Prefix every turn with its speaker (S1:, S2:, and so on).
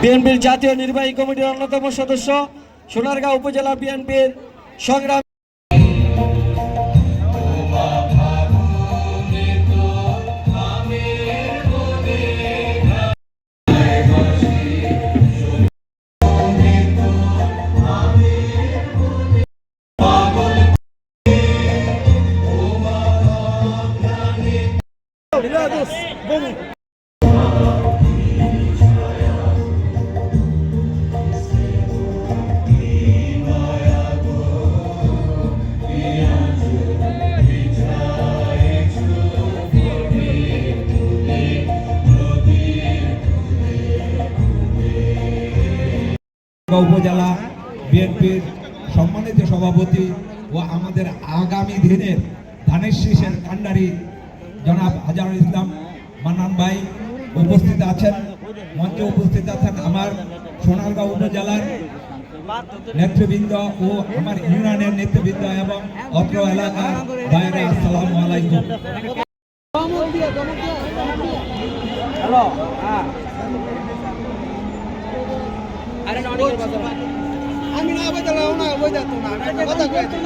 S1: বিএনপির জাতীয় নির্বাহী কমিটির অন্যতম সদস্য সোনারগাঁও উপজেলা বিএনপির সংগ্রাম
S2: উপজেলা বিএনপির সম্মানিত সভাপতি ও আমাদের আগামী দিনের ধানের শীষের কান্ডারি জনাব হাজারুল ইসলাম মান্নান ভাই উপস্থিত আছেন মঞ্চে উপস্থিত আছেন আমার সোনারগাঁও উপজেলার নেতৃবৃন্দ ও আমার ইউনিয়নের নেতৃবৃন্দ এবং অত্র এলাকার বাইরে আসসালামু আলাইকুম।
S3: আমি না বদলাও না বদলাতো না কথা কইতে